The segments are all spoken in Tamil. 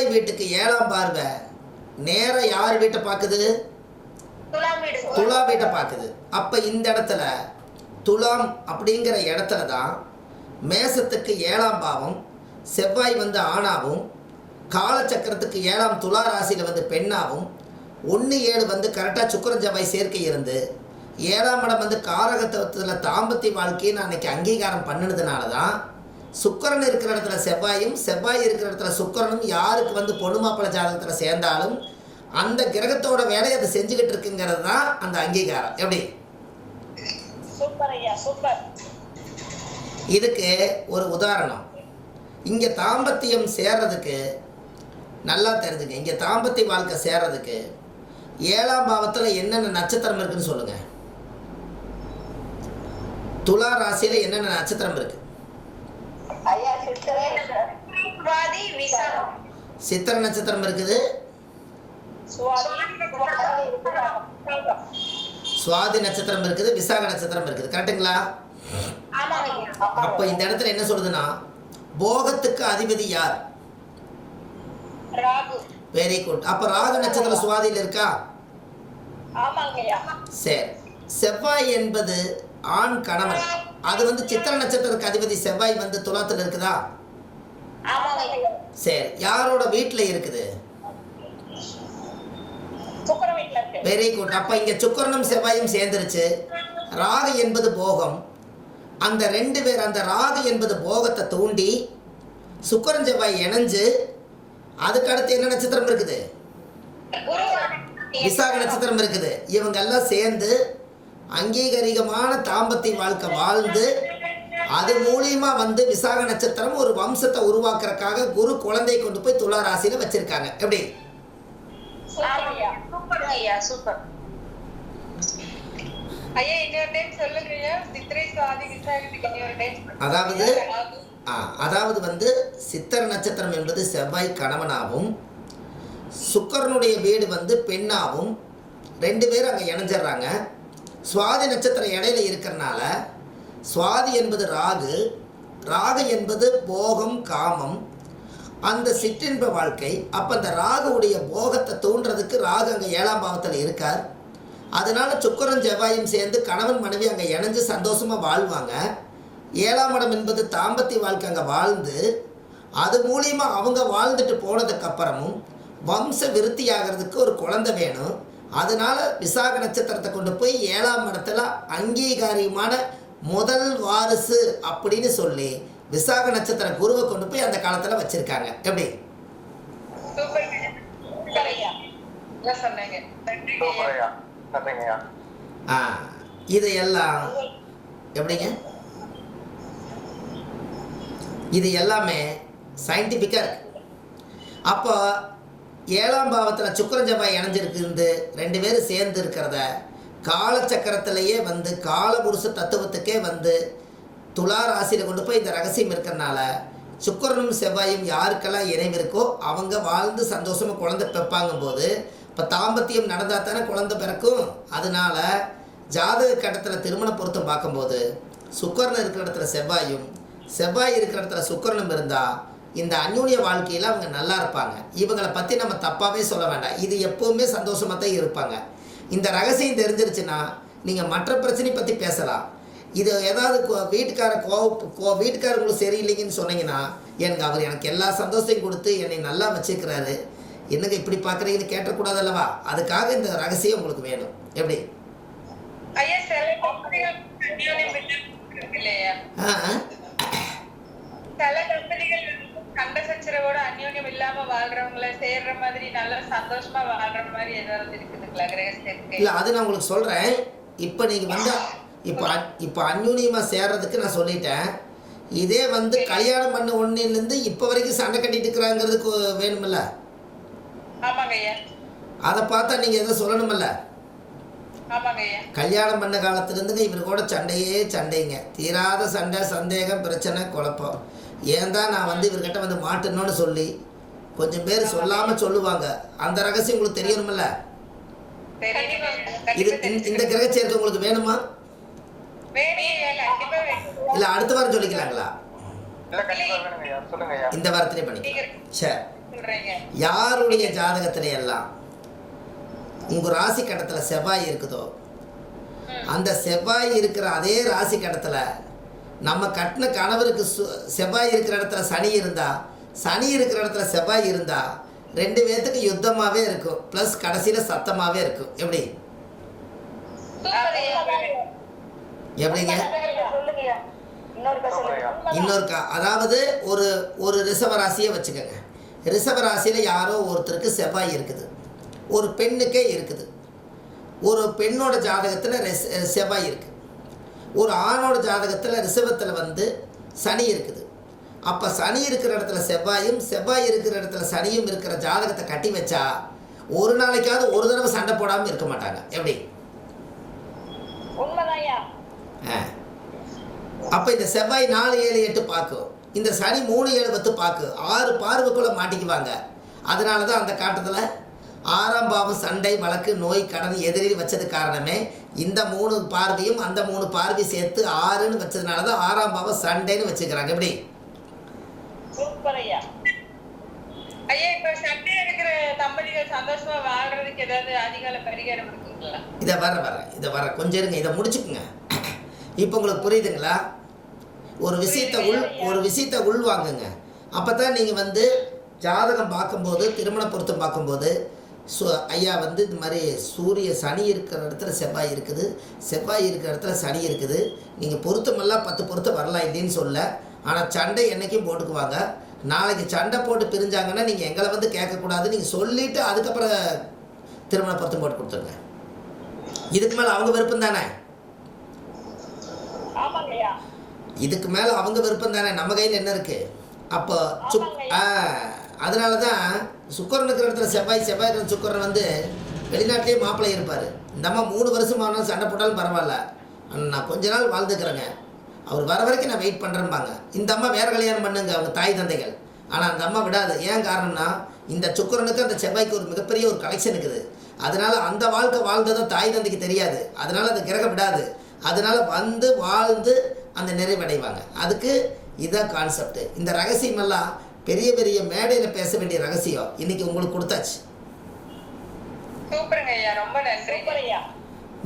செவ்வாய் வீட்டுக்கு ஏழாம் பார்வை. நேர யார் வீட்டை பார்க்குது? துலா வீட்டை பார்க்குது. அப்போ இந்த இடத்துல துலாம் அப்படிங்கிற இடத்துல தான் மேசத்துக்கு ஏழாம் பாவம் செவ்வாய் வந்து ஆணாவும் காலச்சக்கரத்துக்கு ஏழாம் துலா ராசியில் வந்து பெண்ணாவும் ஒன்று ஏழு வந்து கரெக்டாக சுக்கிரன் செவ்வாய் சேர்க்கை இருந்து ஏழாம் இடம் வந்து காரகத்துவத்தில் தாம்பத்திய வாழ்க்கையை நான் அன்னைக்கு அங்கீகாரம் பண்ணினதுனால தான் சுக்கிரன் இருக்கிற இடத்துல செவ்வாயும் செவ்வாய் இருக்கிற இடத்துல சுக்கிரனும் யாருக்கு வந்து பொண்ணு மாப்பிள்ளை ஜாதகத்தில் சேர்ந்தாலும் அந்த கிரகத்தோட வேலையை அது செஞ்சுக்கிட்டு இருக்குங்கிறது தான் அந்த அங்கீகாரம். எப்படி? சூப்பர் ஐயா சூப்பர். இதுக்கு ஒரு உதாரணம். இங்கே தாம்பத்தியம் சேர்றதுக்கு நல்லா தெரிஞ்சுங்க. இங்கே தாம்பத்திய வாழ்க்கை சேர்றதுக்கு ஏழாம் பாவத்தில் என்னென்ன நட்சத்திரம் இருக்குன்னு சொல்லுங்க. துலா ராசியில் என்னென்ன நட்சத்திரம் இருக்கு? ஐயா சித்திரை. நட்சத்திரம் இருக்குது. சுவாதி நட்சத்திரம் இருக்குது விசாக நட்சத்திரம் இருக்குது. கரெக்டுங்களா அப்போ இந்த இடத்துல என்ன சொல்லுதுன்னா போகத்துக்கு அதிபதி யார்? ராகு. வெரி குட் அப்போ ராகு நட்சத்திரம் சுவாதியில் இருக்கா? சரி. செவ்வாய் என்பது ஆண் கணவன். அது வந்து சித்திர நட்சத்திரத்துக்கு அதிபதி செவ்வாய் வந்து துலாத்தில் இருக்குதா? சரி. யாரோட வீட்டில் இருக்குது? Very good. அப்போ இங்கே சுக்கரனும் செவ்வாயும் சேர்ந்துருச்சு. ராகு என்பது போகம். அந்த ரெண்டு பேர் அந்த ராகு என்பது போகத்தை தூண்டி சுக்கரன் செவ்வாய் இணைஞ்சு அதுக்கு அடுத்து என்ன நட்சத்திரம் இருக்குது? விசாக நட்சத்திரம் இருக்குது. இவங்க எல்லாம் சேர்ந்து அங்கீகரிகமான தாம்பத்திய வாழ்க்கை வாழ்ந்து அது மூலியமா வந்து விசாக நட்சத்திரம் ஒரு வம்சத்தை உருவாக்குறதுக்காக குரு குழந்தை கொண்டு போய் துலா ராசியில வச்சிருக்காங்க. எப்படி? அதாவது அதாவது வந்து சித்திர நட்சத்திரம் என்பது செவ்வாய் கணவனாகவும் சுக்கரனுடைய வீடு வந்து பெண்ணாகவும் ரெண்டு பேரும் அங்கே இணைஞ்சிடுறாங்க. சுவாதி நட்சத்திரம் இடையில இருக்கிறனால சுவாதி என்பது ராகு ராகு என்பது போகம் காமம். அந்த சிற்றின்ப வாழ்க்கை அப்போ அந்த ராகுவுடைய போகத்தை தூண்டுறதுக்கு ராகு அங்கே ஏழாம் பாவத்தில் இருக்கார். அதனால சுக்கரன் செவ்வாயும் சேர்ந்து கணவன் மனைவி அங்கே இணைஞ்சு சந்தோஷமாக வாழ்வாங்க. ஏழாம் இடம் என்பது தாம்பத்திய வாழ்க்கை அங்கே வாழ்ந்து அது மூலியமாக அவங்க வாழ்ந்துட்டு போனதுக்கப்புறமும் வம்ச விருத்தி ஆகிறதுக்கு ஒரு குழந்தை வேணும். அதனால விசாக நட்சத்திரத்தை கொண்டு போய் ஏழாம் இடத்துல அங்கீகாரியமான முதல் வாரிசு அப்படின்னு சொல்லி விசாக நட்சத்திர குருவை கொண்டு போய் அந்த காலத்தில் வச்சிருக்காங்க. எப்படி? ஆ இதையெல்லாம் எப்படிங்க? இது எல்லாமே சயின்டிஃபிக்காக இருக்கு. அப்போ ஏழாம் பாவத்தில் சுக்கிரன் செவ்வாய் இணைஞ்சிருக்கு ரெண்டு பேரும் சேர்ந்து இருக்கிறத காலச்சக்கரத்திலேயே வந்து காலபுருஷ தத்துவத்துக்கே வந்து துலா ராசியில் கொண்டு போய் இந்த ரகசியம் இருக்கிறனால சுக்கரனும் செவ்வாயும் யாருக்கெல்லாம் இணைவு இருக்கோ அவங்க வாழ்ந்து சந்தோஷமாக குழந்தை பிறப்பாங்கும் போது இப்போ தாம்பத்தியம் நடந்தால் தானே குழந்தை பிறக்கும். அதனால ஜாதக கட்டத்தில் திருமண பொருத்தம் பார்க்கும்போது சுக்கரன் இருக்கிற இடத்துல செவ்வாயும் செவ்வாய் இருக்கிற இடத்துல சுக்கரனும் இருந்தால் இந்த அந்யூன்ய வாழ்க்கையில் அவங்க நல்லா இருப்பாங்க. இவங்களை பற்றி நம்ம தப்பாகவே சொல்ல வேண்டாம். இது எப்போவுமே சந்தோஷமாக தான் இருப்பாங்க. இந்த ரகசியம் தெரிஞ்சிருச்சுன்னா நீங்கள் மற்ற பிரச்சனை பற்றி பேசலாம். இது ஏதாவது வீட்டுக்கார கோ கோ வீட்டுக்காரங்களுக்கு சரியில்லைங்கன்னு சொன்னீங்கன்னா எனக்கு அவர் எனக்கு எல்லா சந்தோஷத்தையும் கொடுத்து என்னை நல்லா வச்சுக்கிறாரு. என்னங்க இப்படி பார்க்குறீங்கன்னு கேட்டக்கூடாது அல்லவா அதுக்காக இந்த ரகசியம் உங்களுக்கு வேணும். எப்படி? ஆ சண்டை சச்சரவோட அந்யோன்யம் இல்லாம வாழ்றவங்கள சேர்ற மாதிரி நல்லா சந்தோஷமா வாழ்ற மாதிரி ஏதாவது இருக்குதுங்களா கிரகஸ்தருக்கு இல்லை அது நான் உங்களுக்கு சொல்கிறேன் இப்போ நீங்கள் வந்து இப்போ இப்போ அந்யூன்யமாக சேர்றதுக்கு நான் சொல்லிட்டேன். இதே வந்து கல்யாணம் பண்ண ஒன்றிலேருந்து இப்போ வரைக்கும் சண்டை கட்டிட்டு இருக்கிறாங்கிறதுக்கு வேணுமில்ல? அதை பார்த்தா நீங்கள் எதை சொல்லணுமில்ல? கல்யாணம் பண்ண காலத்துலேருந்துங்க இவர் கூட சண்டையே சண்டைங்க. தீராத சண்டை சந்தேகம் பிரச்சனை குழப்பம். ஏன் தான் நான் வந்து இவர்கிட்ட வந்து மாட்டணும்னு சொல்லி கொஞ்சம் பேர் சொல்லாமல் சொல்லுவாங்க. அந்த ரகசியம் உங்களுக்கு தெரியணுமில்ல. இது கண்டிப்பா இந்த-. கிரக சேர்க்கை உங்களுக்கு வேணுமா? இல்லை அடுத்த வாரம் சொல்லிக்கலாங்களா? இந்த வாரத்திலே பண்ணிக்கலாம். சரி யாருடைய ஜாதகத்துல எல்லாம் உங்கள் ராசி கட்டத்தில் செவ்வாய் இருக்குதோ. அந்த செவ்வாய் இருக்கிற அதே ராசி கட்டத்தில் நம்ம கட்டின கணவருக்கு சு செவ்வாய் இருக்கிற இடத்துல சனி இருந்தால் சனி இருக்கிற இடத்துல செவ்வாய் இருந்தால் ரெண்டு பேர்த்துக்கு யுத்தமாகவே இருக்கும். ப்ளஸ் கடைசியில் சத்தமாகவே இருக்கும். எப்படி? எப்படிங்க? இன்னொருக்கா அதாவது ஒரு ஒரு ரிஷப ராசியை வச்சுக்கோங்க. ரிஷப ராசியில் யாரோ ஒருத்தருக்கு செவ்வாய் இருக்குது. ஒரு பெண்ணுக்கே இருக்குது. ஒரு பெண்ணோட ஜாதகத்தில் ரெஸ் செவ்வாய் இருக்குது ஒரு ஆணோட ஜாதகத்தில் ரிஷபத்தில் வந்து சனி இருக்குது. அப்போ சனி இருக்கிற இடத்துல செவ்வாயும் செவ்வாய் இருக்கிற இடத்துல சனியும் இருக்கிற ஜாதகத்தை கட்டி வச்சா ஒரு நாளைக்காவது ஒரு தடவை சண்டை போடாமல் இருக்க மாட்டாங்க. எப்படி? அப்போ இந்த செவ்வாய் நாலு ஏழு எட்டு பார்க்கும் இந்த சனி மூணு ஏழு பத்து பார்க்கு ஆறு பார்வைக்குள்ளே மாட்டிக்குவாங்க. அதனால தான் அந்த காட்டத்தில் ஆறாம் பாவம் சண்டை வழக்கு நோய் கடன் எதிரி வச்சது காரணமே இந்த மூணு பார்வையும் அந்த மூணு பார்வை சேர்த்து ஆறுன்னு வச்சதுனால தான் ஆறாம் பாவம் சண்டைன்னு வச்சுக்கிறாங்க. எப்படி? இதை வர வர இதை வர. கொஞ்சம் இருங்க இதை முடிச்சுக்குங்க. இப்போ உங்களுக்கு புரியுதுங்களா? ஒரு விஷயத்தை உள் ஒரு விஷயத்தை உள்வாங்குங்க. அப்போ தான் நீங்கள் வந்து ஜாதகம் பார்க்கும்போது திருமண பொருத்தம் பார்க்கும்போது சு ஐயா வந்து இது மாதிரி சூரிய சனி இருக்கிற இடத்துல செவ்வாய் இருக்குது. செவ்வாய் இருக்கிற இடத்துல சனி இருக்குது. நீங்கள் பொருத்தமெல்லாம் பத்து பொருத்தம் வரலாம் இல்லைன்னு சொல்ல. ஆனால் சண்டை என்றைக்கும் போட்டுக்குவாங்க. நாளைக்கு சண்டை போட்டு பிரிஞ்சாங்கன்னா நீங்கள் எங்களை வந்து கேட்கக்கூடாது. நீங்கள் சொல்லிவிட்டு அதுக்கப்புறம் திருமண பொருத்தம் போட்டு கொடுத்துருங்க. இதுக்கு மேலே அவங்க விருப்பம் தானே? இதுக்கு மேலே அவங்க விருப்பம் தானே? நம்ம கையில் என்ன இருக்குது அப்போ சுக் ஆ அதனால தான் சுக்கரன் இருக்கிற இடத்துல செவ்வாய் செவ்வாய் இருக்கிற சுக்கரன் வந்து வெளிநாட்டிலேயே மாப்பிள்ளை இருப்பார். இந்த அம்மா மூணு வருஷம் ஆனாலும் சண்டை போட்டாலும் பரவாயில்ல. நான் கொஞ்ச நாள் வாழ்ந்துக்கிறேங்க. அவர் வர வரைக்கும் நான் வெயிட் பண்ணுறேன்பாங்க இந்த அம்மா வேறு கல்யாணம் பண்ணுங்க அவங்க தாய் தந்தைகள். ஆனால் அந்த அம்மா விடாது. ஏன் காரணம்னா இந்த சுக்கரனுக்கு அந்த செவ்வாய்க்கு ஒரு மிகப்பெரிய ஒரு கலெக்ஷன் இருக்குது. அதனால் அந்த வாழ்க்கை வாழ்ந்ததும் தாய் தந்தைக்கு தெரியாது. அதனால் அந்த கிரகம் விடாது அதனால் வந்து வாழ்ந்து அந்த நிறைவடைவாங்க. அதுக்கு இதுதான் கான்செப்ட் இந்த ரகசியமெல்லாம் பெரிய பெரிய மேடையில் பேச வேண்டிய ரகசியம் இன்னைக்கு உங்களுக்கு கொடுத்தாச்சு. சூப்பருங்க ஐயா ரொம்ப நன்றி. சூப்பர் ஐயா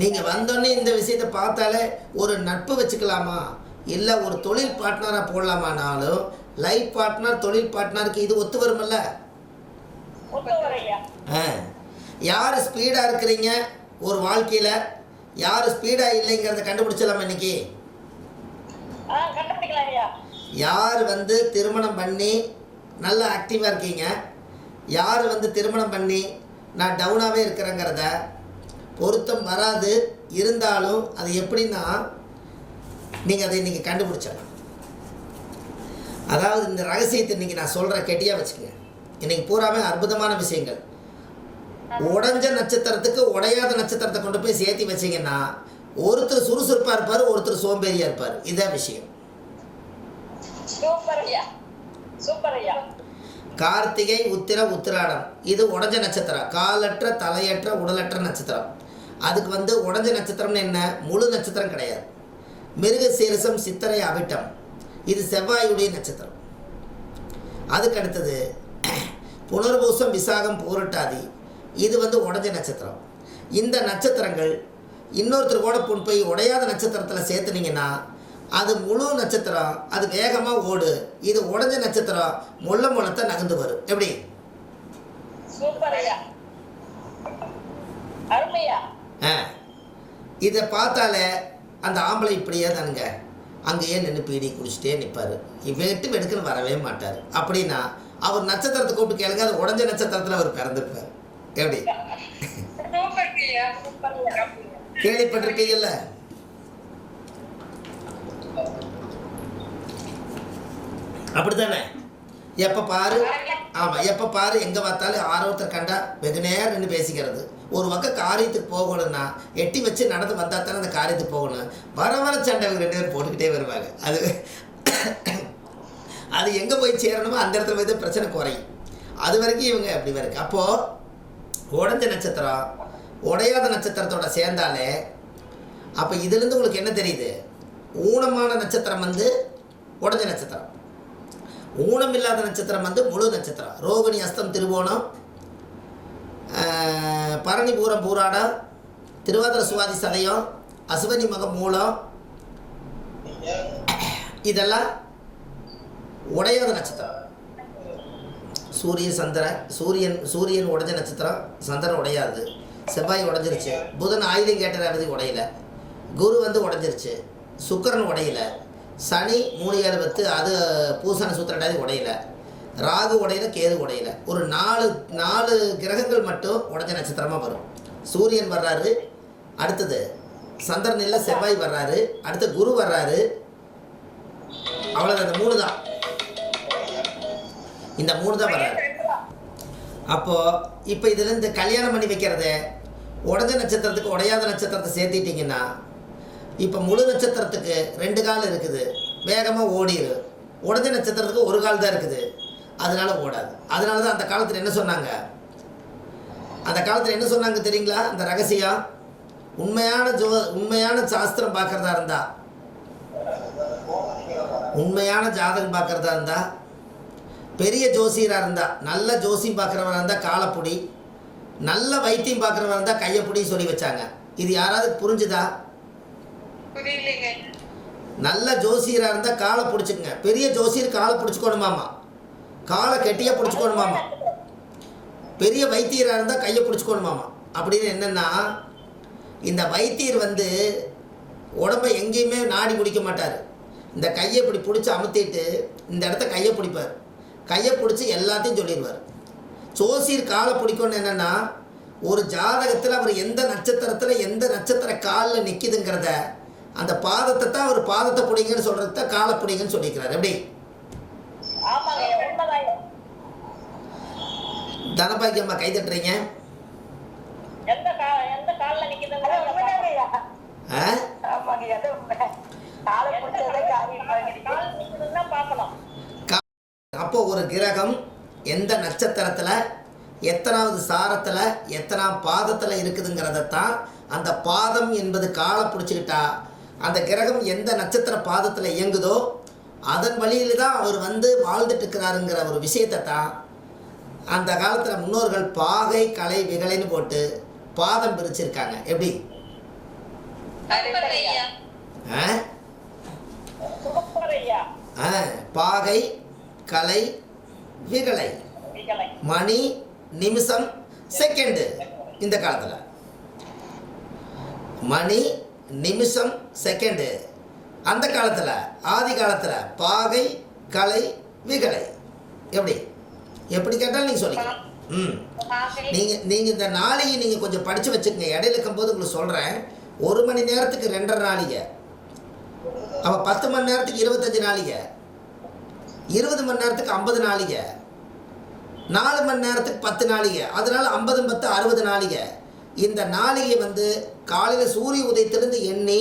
நீங்கள் வந்தோடனே இந்த விஷயத்தை பார்த்தாலே ஒரு நட்பு வச்சுக்கலாமா? இல்லை ஒரு தொழில் பார்ட்னராக போடலாமானாலும் லைஃப் பார்ட்னர் தொழில் பார்ட்னருக்கு இது ஒத்து வருமல்ல யார் ஸ்பீடாக இருக்கிறீங்க ஒரு வாழ்க்கையில்? யார் ஸ்பீடாக இல்லைங்கிறத கண்டுபிடிச்சலாமா இன்னைக்கு? ஆ கண்டுபிடிக்கலாம் ஐயா யார் வந்து திருமணம் பண்ணி நல்லா ஆக்டிவாக இருக்கீங்க. யார் வந்து திருமணம் பண்ணி நான் டவுனாகவே இருக்கிறேங்கிறத பொருத்தம் வராது. இருந்தாலும் அது எப்படின்னா நீங்கள் அதை இன்றைக்கி கண்டுபிடிச்சிடலாம். அதாவது இந்த ரகசியத்தை இன்றைக்கி நான் சொல்கிற கெட்டியாக வச்சுக்கோங்க. இன்றைக்கி பூராமே அற்புதமான விஷயங்கள். உடஞ்ச நட்சத்திரத்துக்கு உடையாத நட்சத்திரத்தை கொண்டு போய் சேர்த்து வச்சிங்கன்னா ஒருத்தர் சுறுசுறுப்பாக இருப்பார் ஒருத்தர் சோம்பேறியாக இருப்பார். இதான் விஷயம். சூப்பர் ஐயா. சூப்பர் ஐயா. கார்த்திகை உத்திர உத்திராடம். இது உடஞ்ச நட்சத்திரம். காலற்ற தலையற்ற உடலற்ற நட்சத்திரம். அதுக்கு வந்து உடஞ்ச நட்சத்திரம்னு என்ன? முழு நட்சத்திரம் கிடையாது. மிருக சீரசம் சித்திரை அவிட்டம். இது செவ்வாயுடைய நட்சத்திரம். அதுக்கு அடுத்தது புனர்பூசம் விசாகம் பூரட்டாதி. இது வந்து உடஞ்ச நட்சத்திரம். இந்த நட்சத்திரங்கள் இன்னொருத்தர் கூட பொன் போய் உடையாத நட்சத்திரத்தில் சேர்த்துனீங்கன்னா அது முழு நட்சத்திரம் அது வேகமாக ஓடு. இது உடஞ்ச நட்சத்திரம் முள்ள முளத்தை நகர்ந்து வரும். எப்படி? இதை பார்த்தாலே அந்த ஆம்பளை இப்படியே தானுங்க. அங்கேயே நின்று பீடி குடிச்சிட்டே நிற்பார் வெட்டு வெடுக்குன்னு வரவே மாட்டார். அப்படின்னா அவர் நட்சத்திரத்தை கூப்பிட்டு கேளுங்க அது உடஞ்ச நட்சத்திரத்தில் அவர் பிறந்திருப்பார். எப்படி? கேள்விப்பட்டிருப்பீங்கல்ல? அப்படித்தானே? எப்போ பாரு? ஆமாம் எப்போ பாரு? எங்கே பார்த்தாலும் ஆர்வத்தை கண்டா வெகு நேரம் நின்று பேசிக்கிறது. ஒரு பக்கம் காரியத்துக்கு போகணும்னா எட்டி வச்சு நடந்து வந்தால் தானே அந்த காரியத்துக்கு போகணும். வர வர சண்டை இவங்க ரெண்டு பேரும் போட்டுக்கிட்டே வருவாங்க. அது அது எங்கே போய் சேரணுமோ அந்த இடத்துல போய் தான் பிரச்சனை குறையும். அது வரைக்கும் இவங்க அப்படி இருக்கு அப்போது உடஞ்ச நட்சத்திரம் உடையாத நட்சத்திரத்தோட சேர்ந்தாலே அப்போ இதுலேருந்து உங்களுக்கு என்ன தெரியுது? ஊனமான நட்சத்திரம் வந்து உடஞ்ச நட்சத்திரம். ஊனம் இல்லாத நட்சத்திரம் வந்து முழு நட்சத்திரம். ரோகிணி அஸ்தம் திருவோணம் பரணி பூரம் பூராடம் திருவாதிர சுவாதி சதயம் அசுவனி மகம் மூலம். இதெல்லாம் உடையாத நட்சத்திரம். சூரியன் சந்திர சூரியன் சூரியன் உடைஞ்ச நட்சத்திரம் சந்திரன் உடையாது. செவ்வாய் உடஞ்சிருச்சு. புதன் ஆயுதம் கேட்ட ரேவதி உடையல. குரு வந்து உடஞ்சிருச்சு. சுக்கிரன் உடையல. சனி மூணு ஏழு பத்து அது பூசண சூத்திரட்டாதி உடையல. ராகு உடையில கேது உடையல. ஒரு நாலு நாலு கிரகங்கள் மட்டும் உடஞ்ச நட்சத்திரமாக வரும். சூரியன் வர்றாரு அடுத்தது சந்திரன் இல்லை செவ்வாய் வர்றாரு அடுத்து குரு வர்றாரு. அவ்வளோதான் இந்த மூணு தான். இந்த மூணு தான் வர்றாரு. அப்போது இப்போ இதில் இந்த கல்யாணம் பண்ணி வைக்கிறது உடஞ்ச நட்சத்திரத்துக்கு உடையாத நட்சத்திரத்தை சேர்த்திட்டிங்கன்னா இப்போ முழு நட்சத்திரத்துக்கு ரெண்டு கால் இருக்குது. வேகமாக ஓடிடு உடஞ்ச நட்சத்திரத்துக்கு ஒரு கால் தான் இருக்குது. அதனால ஓடாது. அதனால தான் அந்த காலத்தில் என்ன சொன்னாங்க? அந்த காலத்தில் என்ன சொன்னாங்க தெரியுங்களா? அந்த ரகசியம் உண்மையான ஜோ உண்மையான சாஸ்திரம் பார்க்குறதா இருந்தா? உண்மையான ஜாதகம் பார்க்குறதா இருந்தா? பெரிய ஜோசியராக இருந்தா நல்ல ஜோசியம் பார்க்குறவராக இருந்தால் காலப்புடி நல்ல வைத்தியம் பார்க்குறவராக இருந்தால் கையப்புடின்னு சொல்லி வச்சாங்க. இது யாராவது புரிஞ்சுதா? நல்ல ஜோசியராக இருந்தால் காலை பிடிச்சிக்கங்க. பெரிய ஜோசியர் காலை பிடிச்சிக்கணுமாமா காலை கெட்டியாக பிடிச்சிக்கணுமாமா பெரிய வைத்தியராக இருந்தால் கையை பிடிச்சிக்கணுமாமா அப்படின்னு என்னென்னா இந்த வைத்தியர் வந்து உடம்பை எங்கேயுமே நாடி பிடிக்க மாட்டார். இந்த கையை இப்படி பிடிச்சி அமுத்திட்டு இந்த இடத்த கையை பிடிப்பார். கையை பிடிச்சி எல்லாத்தையும் சொல்லிடுவார். ஜோசியர் காலை பிடிக்கணும்னு என்னென்னா ஒரு ஜாதகத்தில் அவர் எந்த நட்சத்திரத்தில் எந்த நட்சத்திர காலில் நிற்கிதுங்கிறத அந்த பாதத்தை தான் அவர் பாதத்தை பிடிங்கன்னு சொல்கிறது தான் காலை பிடிங்கன்னு சொல்லிக்கிறார். எப்படி? ஆமாங்க உண்மைதாங்க. தனபாக்கியம்மா கை தட்டுறீங்க? அப்போ ஒரு கிரகம் எந்த நட்சத்திரத்தில் எத்தனாவது சாரத்தில் எத்தனாம் பாதத்தில் இருக்குதுங்கிறத தான் அந்த பாதம் என்பது காலை பிடிச்சிக்கிட்டா அந்த கிரகம் எந்த நட்சத்திர பாதத்தில் இயங்குதோ அதன் வழியில் தான் அவர் வந்து வாழ்ந்துட்டு இருக்கிறாருங்கிற ஒரு விஷயத்தை தான் அந்த காலத்தில் முன்னோர்கள் பாகை கலை விகலைன்னு போட்டு பாதம் பிரிச்சிருக்காங்க. எப்படி? பாகை கலை விகலை. மணி நிமிஷம் செகண்டு. இந்த காலத்தில். மணி நிமிஷம் செகண்டு அந்த காலத்தில் ஆதி காலத்தில் பாகை கலை விகலை. எப்படி? எப்படி கேட்டாலும் நீங்கள் சொல்லிக்கலாம். ம். நீங்கள் நீங்கள் இந்த நாளையை நீங்கள் கொஞ்சம் படித்து வச்சுக்கங்க. இடையில இருக்கும்போது உங்களுக்கு சொல்கிறேன் ஒரு மணி நேரத்துக்கு ரெண்டரை நாளிகை. அப்போ பத்து மணி நேரத்துக்கு இருபத்தஞ்சி நாளிகை. இருபது மணி நேரத்துக்கு ஐம்பது நாளிகை. நாலு மணி நேரத்துக்கு பத்து நாளிகை. அதனால ஐம்பது பத்து அறுபது நாளிகை. இந்த நாளிகை வந்து காலையில் சூரிய உதயத்திலிருந்து எண்ணி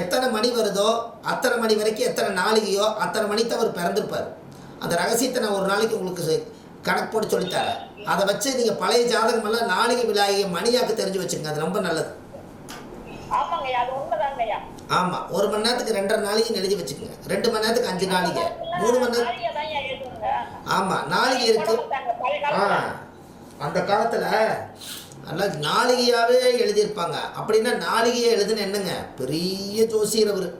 எத்தனை மணி வருதோ அத்தனை மணி வரைக்கும் எத்தனை நாளிகையோ அத்தனை மணிக்கு அவர் பிறந்திருப்பார். அந்த ரகசியத்தை நான் ஒரு நாளைக்கு உங்களுக்கு கணக்கு போட்டு சொல்லித்தரேன். அதை வச்சு நீங்கள் பழைய ஜாதகமெல்லாம் நாளிகை விழாயை மணியாக்கு தெரிஞ்சு வச்சுங்க அது ரொம்ப நல்லது. ஆமாம் ஒரு மணி நேரத்துக்கு ரெண்டரை நாளிகை எழுதி வச்சுக்கோங்க. ரெண்டு மணி நேரத்துக்கு அஞ்சு நாளிகை. மூணு மணி நேரம் நாளைக்கு ஆமாம் நாளிகை இருக்குது பழைய ஆ அந்த காலத்தில் நல்லா நாளிகையாகவே எழுதியிருப்பாங்க. அப்படின்னா நாளிகையை எழுதுன்னு என்னங்க? பெரிய ஜோசியர் அவர்.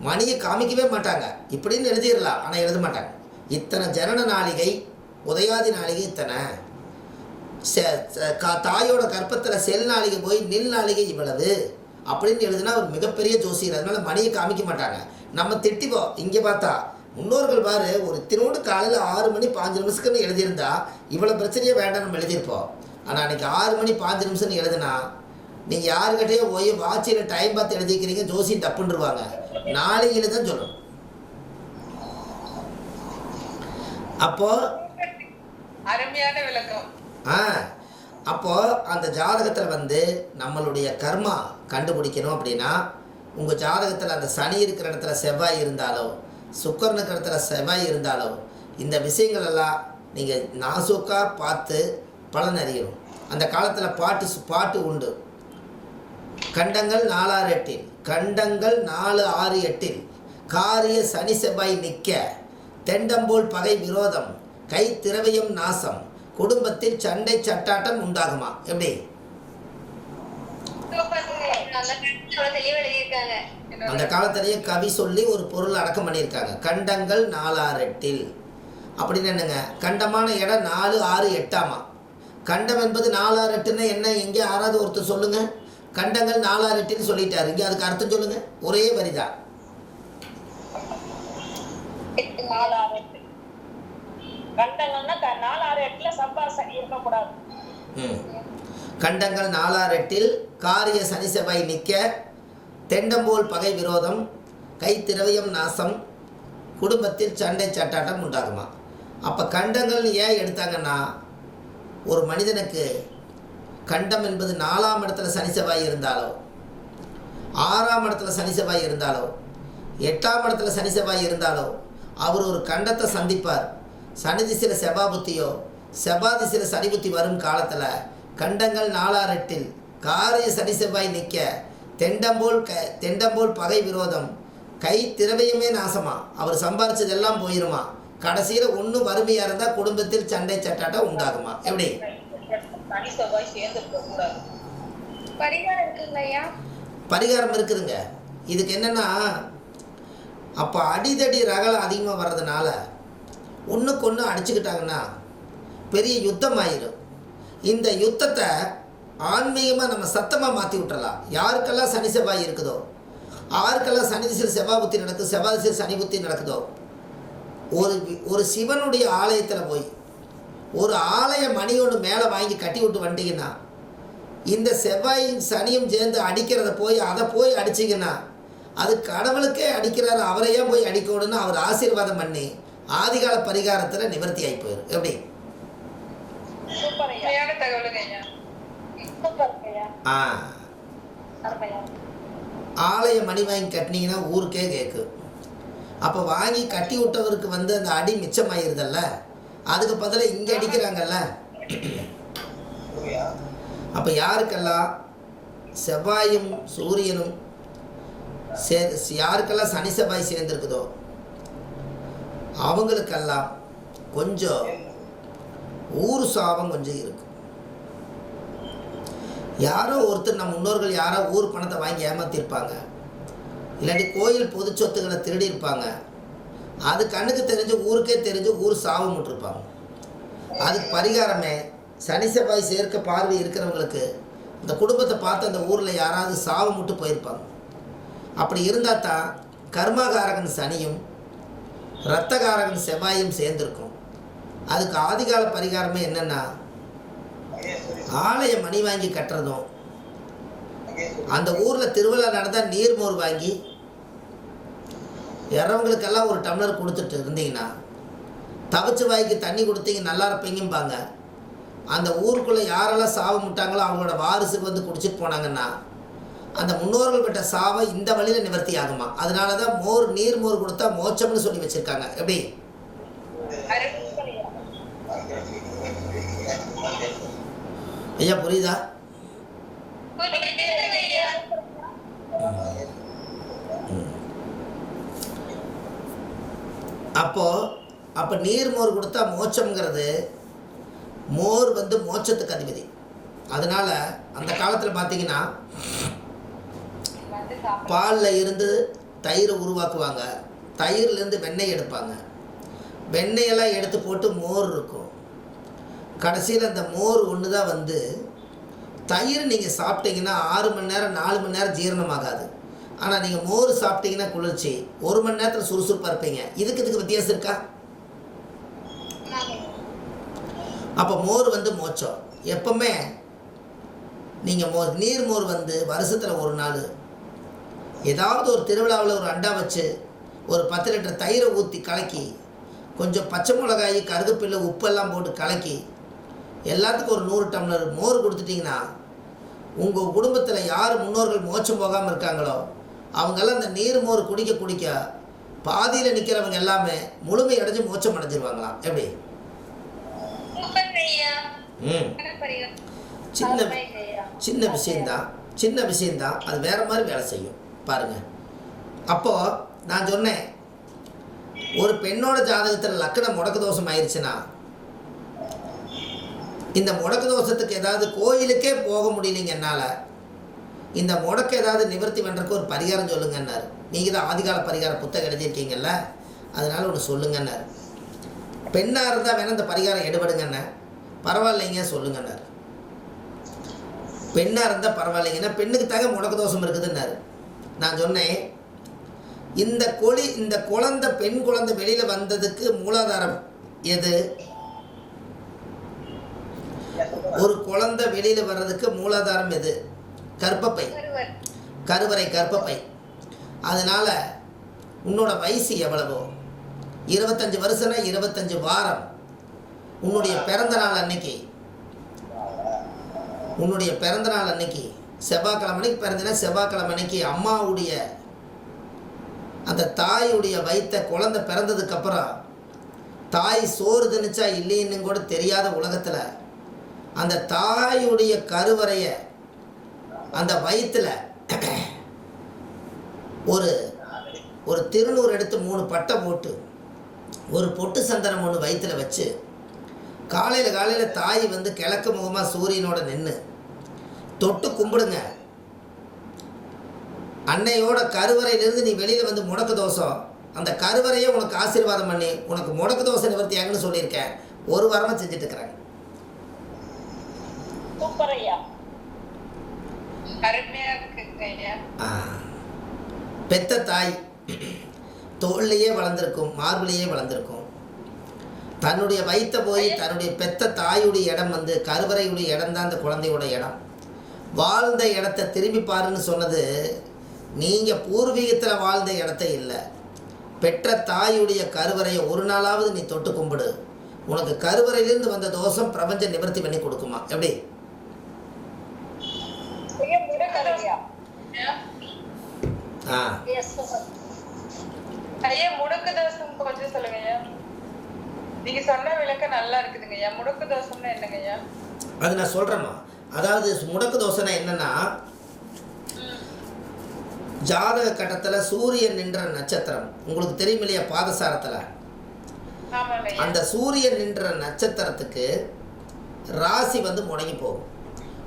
மணியை காமிக்கவே மாட்டாங்க. இப்படின்னு எழுதிடலாம் ஆனால் எழுத மாட்டாங்க. இத்தனை ஜனன நாளிகை உதயாதி நாளிகை இத்தனை. கா- தாயோட கற்பத்தில் செல் நாளிகை போய் நில் நாளிகை இவ்வளவு. அப்படின்னு எழுதுனா ஒரு மிகப்பெரிய ஜோசியர். அதனால மணியை காமிக்க மாட்டாங்க. நம்ம திட்டிப்போம் இங்கே பார்த்தா முன்னோர்கள் பாரு ஒரு தினோடு காலையில் ஆறு மணி பாஞ்சு நிமிஷத்துக்குன்னு எழுதியிருந்தா இவ்வளோ பிரச்சனையே வேண்டாம் நம்ம எழுதியிருப்போம். ஆனால் அன்றைக்கி ஆறு மணி பாஞ்சு நிமிஷம்னு எழுதுனா நீங்கள் யாருக்கிட்டேயோ போய் வாட்சியில் டைம் பார்த்து எழுதிக்கிறீங்க ஜோசி தப்புன்றுவாங்க. நாளையில தான் சொல்லணும். அப்போது அருமையான விளக்கம். ஆ அப்போது அந்த ஜாதகத்தில் வந்து நம்மளுடைய கர்மா கண்டுபிடிக்கணும் அப்படின்னா உங்கள் ஜாதகத்தில் அந்த சனி இருக்கிற இடத்துல செவ்வாய் இருந்தாலோ சுக்கரன் இருக்கிற இடத்துல செவ்வாய் இருந்தாலோ இந்த விஷயங்கள் எல்லாம் நீங்கள் நாசூக்காக பார்த்து பலன் அறியணும் அந்த காலத்தில் பாட்டு பாட்டு உண்டு. கண்டங்கள் நாலாறு எட்டில் கண்டங்கள் நாலு ஆறு எட்டில் காரிய சனி செவ்வாய் நிற்க தெண்டம்போல் பகை விரோதம் கை திரவியம் நாசம் குடும்பத்தில் சண்டை சட்டாட்டம் உண்டாகுமா? எப்படி? அந்த காலத்திலேயே கவி சொல்லி ஒரு பொருள் அடக்கம் பண்ணியிருக்காங்க. கண்டங்கள் நாலாரெட்டில் அப்படின்னு என்னங்க? கண்டமான இடம் நாலு ஆறு எட்டாமா கண்டம் என்பது நாலாறு எட்டுன்னா என்ன? எங்கே ஆறாவது ஒருத்தர் சொல்லுங்க. கண்டங்கள் நாலாறு எட்டுன்னு சொல்லிட்டாரு. இங்கே அதுக்கு அர்த்தம் சொல்லுங்க. ஒரே வரிதான் நாலு ஆறு எட்டு. கண்டங்கள்னா க- நாலு ஆறு எட்டுல. கண்டங்கள் காரிய சனி செவ்வாய் நிற்க தெண்டம்போல் பகை விரோதம் கை திரவியம் நாசம் குடும்பத்தில் சண்டை சட்டாட்டம் உண்டாகுமா? அப்போ கண்டங்கள்னு ஏன் எடுத்தாங்கன்னா ஒரு மனிதனுக்கு கண்டம் என்பது நாலாம் இடத்துல சனி செவ்வாய் இருந்தாலோ ஆறாம் இடத்துல சனி செவ்வாய் இருந்தாலோ எட்டாம் இடத்துல சனி செவ்வாய் இருந்தாலோ அவர் ஒரு கண்டத்தை சந்திப்பார். சனி திசையில் செவ்வா புத்தியோ செவ்வா திசையில் சனி புத்தி வரும் காலத்தில் கண்டங்கள் நாலாரெட்டில் காரிய சனி செவ்வாய் நிற்க தெண்டம்போல் க தெண்டம்போல் பகை விரோதம் கை திரவையுமே நாசமா அவர் சம்பாரிச்சதெல்லாம் போயிருமா? கடைசியில் ஒன்றும் வறுமையாக இருந்தால் குடும்பத்தில் சண்டை சட்டாட்டம் உண்டாகுமா? எப்படி? பரிகாரம் இருக்குதுங்க. இதுக்கு என்னென்னா அப்போ அடிதடி ரகலை அதிகமாக வர்றதுனால ஒன்றுக்கு ஒன்று அடிச்சுக்கிட்டாங்கன்னா பெரிய யுத்தம் ஆயிரும். இந்த யுத்தத்தை ஆன்மீகமாக நம்ம சத்தமாக மாற்றி விட்டுறலாம். யாருக்கெல்லாம் சனி செவ்வாய் இருக்குதோ யாருக்கெல்லாம் சனி திசையில் செவ்வாய் புத்தி நடக்குது செவ்வாய் திசையில் சனி புத்தி நடக்குதோ ஒரு ஒரு சிவனுடைய ஆலயத்தில் போய் ஒரு ஆலய மணி ஒன்று மேலே வாங்கி கட்டி விட்டு வந்துட்டீங்கன்னா இந்த செவ்வாயும் சனியும் சேர்ந்து அடிக்கிறத போய் அதை போய் அடிச்சிங்கன்னா அது கடவுளுக்கே அடிக்கிறாரு அவரை ஏன் போய் அடிக்கணும்னு அவர் ஆசீர்வாதம் பண்ணி ஆதிகால பரிகாரத்தில் நிவர்த்தி ஆகி போயிடும் எப்படி? ஆ. ஆலய மணி வாங்கி கட்டினீங்கன்னா ஊருக்கே கேட்கும் அப்போ வாங்கி கட்டி விட்டவருக்கு வந்து அந்த அடி மிச்சமாயிருதல்ல? அதுக்கு பதிலாக இங்கே அடிக்கிறாங்கல்ல? அப்போ யாருக்கெல்லாம்? செவ்வாயும் சூரியனும் சே யாருக்கெல்லாம் சனி செவ்வாய் சேர்ந்துருக்குதோ அவங்களுக்கெல்லாம் கொஞ்சம் ஊர் சாபம் கொஞ்சம் இருக்கும். யாரோ ஒருத்தர் நம்ம முன்னோர்கள் யாரோ ஊர் பணத்தை வாங்கி ஏமாத்திருப்பாங்க. இல்லாட்டி கோயில் பொது சொத்துக்களை திருடி இருப்பாங்க அது கண்ணுக்கு தெரிஞ்சு ஊருக்கே தெரிஞ்சு ஊர் சாபம் விட்டுருப்பாங்க அதுக்கு பரிகாரமே சனி செவ்வாய் சேர்க்க பார்வை இருக்கிறவங்களுக்கு இந்த குடும்பத்தை பார்த்து அந்த ஊரில் யாராவது சாபம் விட்டு போயிருப்பாங்க. அப்படி இருந்தால் தான் கர்மகாரகன் சனியும் இரத்தகாரகன் செவ்வாயும் சேர்ந்துருக்கும். அதுக்கு ஆதிகால பரிகாரமே என்னென்னா ஆலய மணி வாங்கி கட்டுறதும் அந்த ஊரில் திருவிழா நடந்தால் நீர்மோர் வாங்கி இறவங்களுக்கெல்லாம் ஒரு டம்ளர் கொடுத்துட்டு இருந்தீங்கன்னா தவிச்சு வாய்க்கு தண்ணி கொடுத்தீங்க நல்லா இருப்பீங்கம்பாங்க. அந்த ஊருக்குள்ளே யாரெல்லாம் சாபம் விட்டாங்களோ அவங்களோட வாரிசுக்கு வந்து குடிச்சிட்டு போனாங்கன்னா அந்த முன்னோர்கள் பெற்ற சாவை இந்த வழியில் நிவர்த்தி ஆகுமா? அதனால தான் மோர் நீர் மோர் கொடுத்தா மோச்சம்னு சொல்லி வச்சுருக்காங்க. எப்படி? ஐயா புரியுதா? அப்போது அப்போ நீர் மோர் கொடுத்தா மோட்சம்ங்கிறது மோர் வந்து மோட்சத்துக்கு அதிபதி. அதனால் அந்த காலத்தில் பார்த்தீங்கன்னா பாலில் இருந்து தயிரை உருவாக்குவாங்க. தயிர்லேருந்து வெண்ணெய் எடுப்பாங்க. வெண்ணெயெல்லாம் எடுத்து போட்டு மோர் இருக்கும். கடைசியில் அந்த மோர் ஒன்று தான் வந்து தயிர் நீங்கள் சாப்பிட்டீங்கன்னா ஆறு மணி நேரம் நாலு மணி நேரம் ஜீரணமாகாது. ஆனால் நீங்கள் மோர் சாப்பிட்டீங்கன்னா குளிர்ச்சி. ஒரு மணி நேரத்தில் சுறுசுறுப்பாக இருப்பீங்க. இதுக்கு இதுக்கு வித்தியாசம் இருக்கா? அப்போ மோர் வந்து மோச்சம். எப்பவுமே நீங்கள் மோர் நீர் மோர் வந்து வருஷத்தில் ஒரு நாள். ஏதாவது ஒரு திருவிழாவில் ஒரு அண்டா வச்சு ஒரு பத்து லிட்டர் தயிரை ஊற்றி கலக்கி கொஞ்சம் பச்சை மிளகாய் கருகப்பில்லை உப்பெல்லாம் போட்டு கலக்கி எல்லாத்துக்கும் ஒரு நூறு டம்ளர் மோர் கொடுத்துட்டிங்கன்னா உங்கள் குடும்பத்தில் யார் முன்னோர்கள் மோச்சம் போகாமல் இருக்காங்களோ அவங்கெல்லாம் அந்த நீர் மோர் குடிக்க குடிக்க பாதியில் நிற்கிறவங்க எல்லாமே முழுமை அடைஞ்சு மோட்சம் அடைஞ்சிருவாங்களாம். எப்படி? ம். சின்ன சின்ன விஷயந்தான் சின்ன விஷயந்தான் அது வேற மாதிரி வேலை செய்யும். பாருங்க. அப்போது நான் சொன்னேன் ஒரு பெண்ணோட ஜாதகத்தில் லக்கணம் முடக்கு தோஷம் ஆயிடுச்சுன்னா இந்த முடக்கு தோஷத்துக்கு ஏதாவது கோயிலுக்கே போக முடியலைங்க என்னால். இந்த முடக்கு ஏதாவது நிவர்த்தி பண்ணுறதுக்கு ஒரு பரிகாரம் சொல்லுங்கன்னாரு. நீங்கள் தான் ஆதிகால பரிகார புத்தகம் எழுதியிருக்கீங்கல்ல? அதனால் ஒன்று சொல்லுங்கன்னாரு. பெண்ணாக இருந்தால் வேணால் இந்த பரிகாரம் எடுபடுங்கண்ணே. பரவாயில்லைங்க சொல்லுங்கன்னாரு. பெண்ணாக இருந்தால் பரவாயில்லைங்கன்னா பெண்ணுக்கு தக முடக்கு தோஷம் இருக்குதுன்னாரு. நான் சொன்னேன் இந்த கொழி இந்த குழந்தை பெண் குழந்தை வெளியில் வந்ததுக்கு மூலாதாரம் எது? ஒரு குழந்தை வெளியில் வர்றதுக்கு மூலாதாரம் எது? கர்ப்பப்பை. கருவறை கர்ப்பப்பை. அதனால் உன்னோட வயசு எவ்வளவோ? இருபத்தஞ்சு வருஷம்னா இருபத்தஞ்சு வாரம். உன்னுடைய பிறந்த நாள் அன்னைக்கு. உன்னுடைய பிறந்த நாள் அன்னைக்கு. செவ்வாய்க்கிழமை அன்னைக்கு பிறந்தனா செவ்வாய்க்கிழமை அன்னைக்கு அம்மாவுடைய அந்த தாயுடைய வயித்த குழந்தை பிறந்ததுக்கப்புறம் தாய் சோறு திணிச்சா இல்லைன்னு கூட தெரியாத உலகத்தில் அந்த தாயுடைய கருவறையை அந்த வயிற்றுல ஒரு ஒரு திருநூறு எடுத்து மூணு பட்டை போட்டு ஒரு பொட்டு சந்தனம் ஒன்று வயிற்றுல வச்சு காலையில் காலையில் தாய் வந்து கிழக்கு முகமாக சூரியனோட நின்று தொட்டு கும்பிடுங்க. அன்னையோட கருவறையிலிருந்து நீ வெளியில் வந்து முடக்கு தோசம் அந்த கருவறையே உனக்கு ஆசீர்வாதம் பண்ணி உனக்கு முடக்கு தோசை நிவர்த்தியாகன்னு சொல்லியிருக்கேன். ஒரு வாரமாக செஞ்சுட்டு இருக்கிறாங்க சூப்பர் ஐயா அருமையா இருக்குங்க ஐயா ஆ. பெத்த தாய் தோல்லையே வளர்ந்துருக்கும் மார்பிளையே வளர்ந்துருக்கும். தன்னுடைய வைத்த போய் தன்னுடைய பெத்த தாயுடைய இடம் வந்து கருவறையுடைய இடம் தான் அந்த குழந்தையோட இடம். வாழ்ந்த இடத்த திரும்பி பாருன்னு சொன்னது நீங்கள் பூர்வீகத்தில் வாழ்ந்த இடத்த இல்லை. பெற்ற தாயுடைய கருவறையை ஒரு நாளாவது நீ தொட்டு கும்பிடு. உனக்கு கருவறையிலிருந்து வந்த தோஷம் பிரபஞ்ச நிவர்த்தி பண்ணி கொடுக்குமா? எப்படி ஐயா முடக்கல் ஐயா ஐயா, ஆ எஸ் ஐயா முடக்கு தோசம் கொஞ்சம் சொல்லுங்க ஐயா நீங்க சொன்ன விளக்கம் நல்லா இருக்குதுங்க ஐயா முடக்கு தோசம்னா என்னங்க ஐயா அது நான் சொல்கிறேம்மா அதாவது முடக்கு தோசைனா என்னன்னா ஜாதக கட்டத்தில் சூரியன் நின்ற நட்சத்திரம். உங்களுக்கு தெரியும் இல்லையா பாதசாரத்தில் அந்த சூரியன் நின்ற நட்சத்திரத்துக்கு ராசி வந்து முடங்கி போகும்.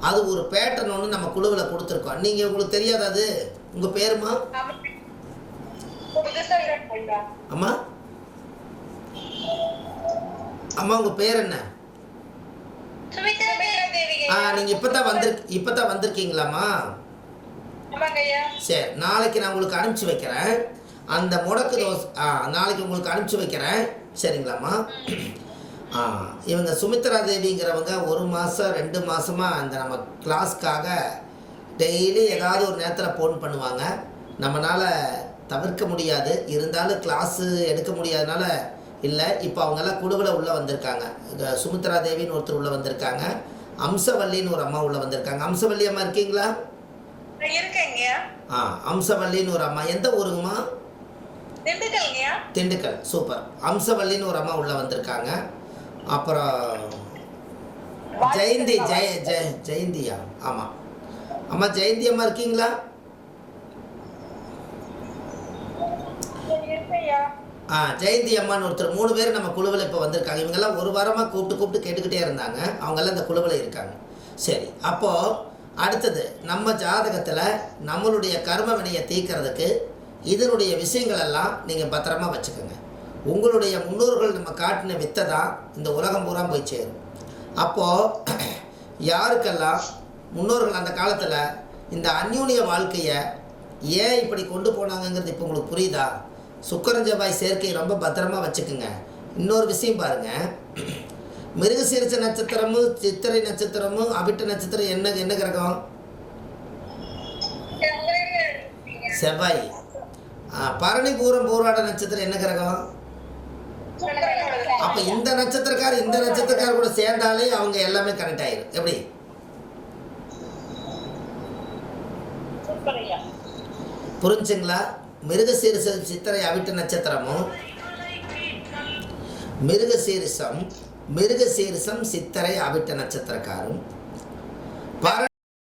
அது ஒரு பேட்டர்ன் ஒன்று நம்ம குழுவில் கொடுத்துருக்கோம். நீங்கள் உங்களுக்கு தெரியாது அது? உங்கள் பேருமா அம்மா? அம்மா உங்கள் பேர் என்ன? ஆ ஐயா. நீங்கள் இப்போ தான் வந்திரு இப்போ தான் வந்திருக்கீங்களாம்மா? ஆமாங்க ஐயா சரி நாளைக்கு நான் உங்களுக்கு அனுப்பிச்சி வைக்கிறேன். அந்த முடக்கு தோசை ஆ நாளைக்கு உங்களுக்கு அனுப்பிச்சி வைக்கிறேன். சரிங்களாம்மா? ஆ இவங்க சுமித்ரா தேவிங்கிறவங்க ஒரு மாதம் ரெண்டு மாதமாக அந்த நம்ம கிளாஸ்க்காக டெய்லி ஏதாவது ஒரு நேரத்தில் ஃபோன் பண்ணுவாங்க. நம்மளால் தவிர்க்க முடியாது. இருந்தாலும் கிளாஸு எடுக்க முடியாதனால இல்லை. இப்போ அவங்கெல்லாம் குழுவில் உள்ளே வந்திருக்காங்க. சுமித்ரா தேவின்னு ஒருத்தர் உள்ளே வந்திருக்காங்க. அம்சவல்லின்னு ஒரு அம்மா உள்ளே வந்திருக்காங்க. அம்சவல்லி அம்மா இருக்கீங்களா? ஆ அம்சவல்லின்னு ஒரு அம்மா. எந்த ஊருங்கம்மா? திண்டுக்கல். சூப்பர். அம்சவல்லின்னு ஒரு அம்மா உள்ளே வந்திருக்காங்க. அப்புறம் ஜெயந்தி ஜெய ஜெய ஜெயந்தியா? ஆமாம் அம்மா ஜெயந்தி அம்மா இருக்கீங்களா? ஆ ஜெயந்தி அம்மான்னு ஒருத்தர் மூணு பேர் நம்ம குழுவில் இப்போ வந்திருக்காங்க. இவங்கெல்லாம் ஒரு வாரமாக கூப்பிட்டு கூப்பிட்டு கேட்டுக்கிட்டே இருந்தாங்க. அவங்கெல்லாம் இந்த குழுவில் இருக்காங்க. சரி அப்போது அடுத்தது நம்ம ஜாதகத்தில் நம்மளுடைய கர்ம வினையை தீர்க்கறதுக்கு இதனுடைய விஷயங்கள் எல்லாம் நீங்கள் பத்திரமா வச்சுக்கோங்க. உங்களுடைய முன்னோர்கள் நம்ம காட்டின வித்தை தான் இந்த உலகம் பூரா போய் சேரும். அப்போது யாருக்கெல்லாம் முன்னோர்கள் அந்த காலத்தில் இந்த அந்யூனிய வாழ்க்கையை ஏன் இப்படி கொண்டு போனாங்கங்கிறது இப்போ உங்களுக்கு புரியுதா? சுக்கரன் செவ்வாய் சேர்க்கையை ரொம்ப பத்திரமாக வச்சுக்குங்க. இன்னொரு விஷயம் பாருங்க. மிருகசீரிச்ச நட்சத்திரமும் சித்திரை நட்சத்திரமும் அபிட்ட நட்சத்திரம் என்ன என்ன கிரகம்? செவ்வாய். பரணி பூரம் பூர்வாட நட்சத்திரம் என்ன கிரகம்? அப்போ இந்த நட்சத்திரக்கார் இந்த நட்சத்திரக்கார் கூட சேர்ந்தாலே அவங்க எல்லாமே கனெக்ட் ஆயிரும். எப்படி சூப்பர் ஐயா புரிஞ்சுங்களா? மிருகசீரிசம் சித்திரை அவிட்ட நட்சத்திரமும் மிருகசீரிசம் மிருகசீரிசம் சித்திரை அவிட்ட நட்சத்திரக்காரும். பர